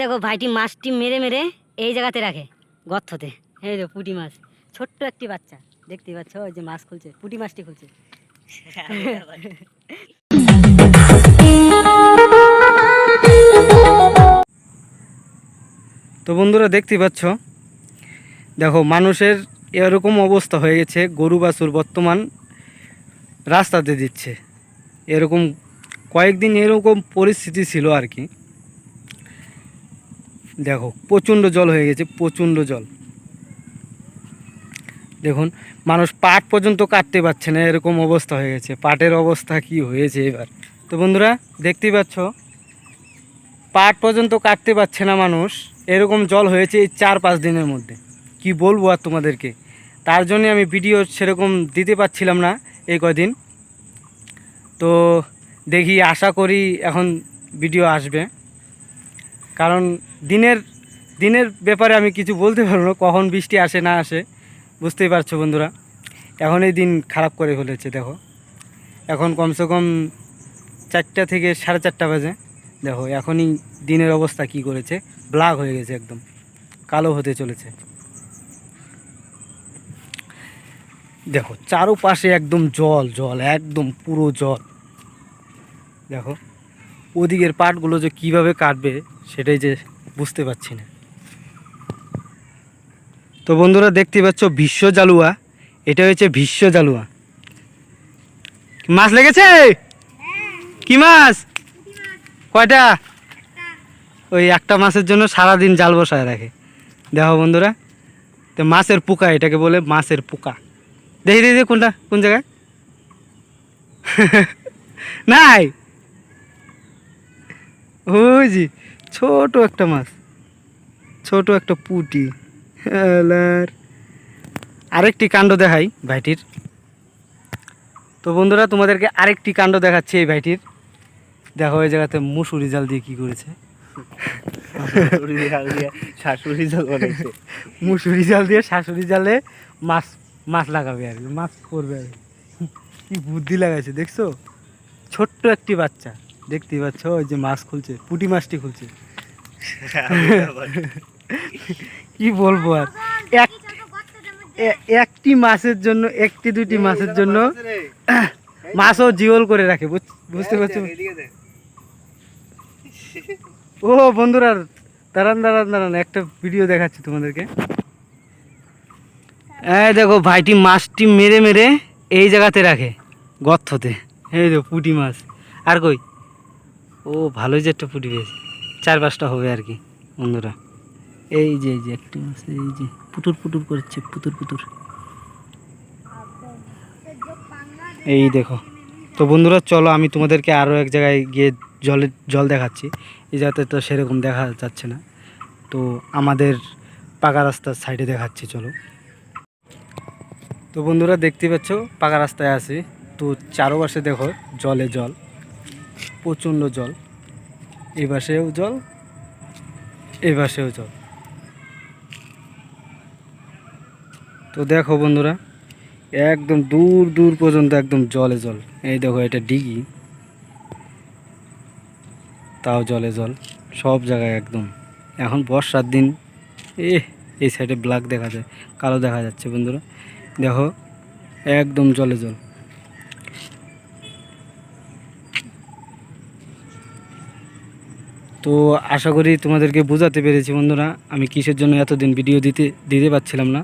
দেখো ভাইটি মাছটি মেরে মেরে এই জায়গাতে রাখে গর্থতে এই দেখো পুটি মাছ, ছোট্ট একটি বাচ্চা, দেখতেই পাচ্ছ ওই যে মাছ খুলছে, পুটি মাছটি খুলছে। তো বন্ধুরা দেখতেই পাচ্ছ, দেখো মানুষের এরকম অবস্থা হয়ে গেছে, গরু বাছুর বর্তমান রাস্তাতে দিচ্ছে। এরকম কয়েকদিন এরকম পরিস্থিতি ছিল আর কি। দেখো, প্রচণ্ড জল হয়ে গেছে, প্রচণ্ড জল। দেখুন, মানুষ পাট পর্যন্ত কাটতে পারছে না, এরকম অবস্থা হয়ে গেছে। পাটের অবস্থা কি হয়েছে এবার? তো বন্ধুরা, দেখতেই পাচ্ছ? পাট পর্যন্ত কাটতে পারছে না মানুষ, এরকম জল হয়েছে এই চার পাঁচ দিনের মধ্যে। কি বলব আর তোমাদেরকে? তার জন্য আমি ভিডিও সেরকম দিতে পারছিলাম না এই কদিন। তো দেখি, আশা করি এখন ভিডিও আসবে। কারণ দিনের দিনের ব্যাপারে আমি কিছু বলতে পারব না, কখন বৃষ্টি আসে না আসে, বুঝতেই পারছ বন্ধুরা। এখন এই দিন খারাপ করে ফেলেছে, দেখো। এখন কমসে কম চারটা থেকে সাড়ে চারটা বাজে, দেখো, এখনই দিনের অবস্থা কি করেছে ব্ল্যাক হয়ে গেছে একদম, কালো হতে চলেছে। দেখো, চারোপাশে একদম জল জল, একদম পুরো জল। দেখো ওদিকের পাটগুলো যে কীভাবে কাটবে সেটাই যে বুঝতে পারছি না। তো বন্ধুরা দেখতে পাচ্ছ বিশ্ব জালুয়া, এটা হচ্ছে বিশ্ব জালুয়া। মাছ লেগেছে? কি মাছ? কয়টা? ওই একটা মাছের জন্য সারাদিন জাল বসায় রাখে। দেখো বন্ধুরা, তো মাছের পোকা, এটাকে বলে মাছের পোকা। দেখি দেখি কোনটা, কোন জায়গায়? নাই? ওই জি ছোট একটা মাছ। ছোট একটা পুটি। আরেকটি কাণ্ড দেখাই ভাইটির। তো বন্ধুরা তোমাদেরকে আরেকটি কাণ্ড দেখাচ্ছি এই ভাইটির। দেখো ওই জায়গাতে মুসুরি জাল দিয়ে কি করেছে। শাশুড়ি জল বানাইছে। মুসুরি জাল দিয়ে শাশুড়ি জালে মাছ মাছ লাগাবে আর কি মাছ করবে আর কি। কি বুদ্ধি লাগাইছে দেখছ? ছোট্ট একটি বাচ্চা। দেখতেই পাচ্ছ ওই যে মাছ খুলছে পুটি মাছটি খুলছে। কি বলব আর? এক একটি মাছের জন্য একটি দুটি মাছের জন্য মাছও জিওল করে রাখে বুঝ- বুঝতে পারছ? ও বন্ধুরা দাঁড়ান দাঁড়ান দাঁড়ান একটা ভিডিও দেখাচ্ছি তোমাদেরকে। এই দেখো ভাইটি মাছটি মেরে মেরে এই জায়গাতে রাখে গর্থতে এই দেখো পুটি মাছ। আর কই? ও, ভালোই যে একটা পেয়েছে। চার পাঁচটা হবে আর কি, বন্ধুরা। এই যে এই যে, একটি এই যে, পুতুর পুতুর করছে, পুতুর পুতুর। এই দেখো, তো বন্ধুরা, চলো আমি তোমাদেরকে আরও এক জায়গায় গিয়ে জলের জল দেখাচ্ছি। এই জায়গাতে তো সেরকম দেখা যাচ্ছে না। তো আমাদের পাকা রাস্তার সাইডে দেখাচ্ছি, চলো। তো বন্ধুরা, দেখতে পাচ্ছ, পাকা রাস্তায় আছি। তো চারোপাশে দেখো, জলে জল। প্রচণ্ড জল। পাশেও জল পাশেও জল। তো দেখো বন্ধুরা, একদম দূর দূর পর্যন্ত একদম জলে জল। এই দেখো, এটা ডিগি। তাও জলে জল, সব জায়গায় একদম। এখন বর্ষার দিন এ এই সাইডে ব্ল্যাক দেখা যায়, কালো দেখা যাচ্ছে বন্ধুরা। দেখো, একদম জলে জল। তো আশা করি তোমাদেরকে বোঝাতে পেরেছি বন্ধুরা। আমি কিসের জন্য এতদিন ভিডিও দিতে দিতে পারছিলাম না।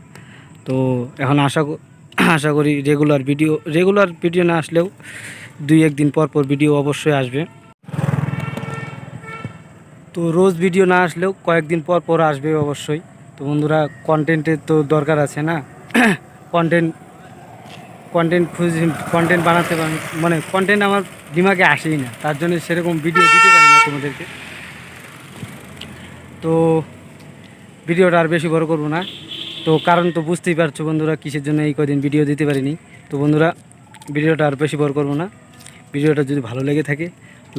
তো এখন আশা আশা করি রেগুলার ভিডিও রেগুলার ভিডিও না আসলেও দুই একদিন পর পর ভিডিও অবশ্যই আসবে। তো রোজ ভিডিও না আসলেও কয়েকদিন পর পর আসবে অবশ্যই। তো বন্ধুরা কন্টেন্টের তো দরকার আছে না? কন্টেন্ট কন্টেন্ট খুঁজে কন্টেন্ট বানাতে পারি মানে কন্টেন্ট আমার দিমাগে আসেই না। তার জন্য সেরকম ভিডিও দিতে পারি না তোমাদেরকে। তো ভিডিওটা আর বেশি বড় করব না। তো কারণ তো বুঝতেই পারছ বন্ধুরা, কিসের জন্য এই কদিন ভিডিও দিতে পারিনি। তো বন্ধুরা, ভিডিওটা আর বেশি বড় করব না। ভিডিওটা যদি ভালো লেগে থাকে,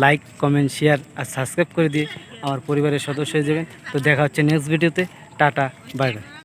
লাইক, কমেন্ট, শেয়ার আর সাবস্ক্রাইব করে দিয়ে আমার পরিবারের সদস্য হয়ে যাবেন। তো দেখা হচ্ছে নেক্সট ভিডিওতে টাটা বাই বাই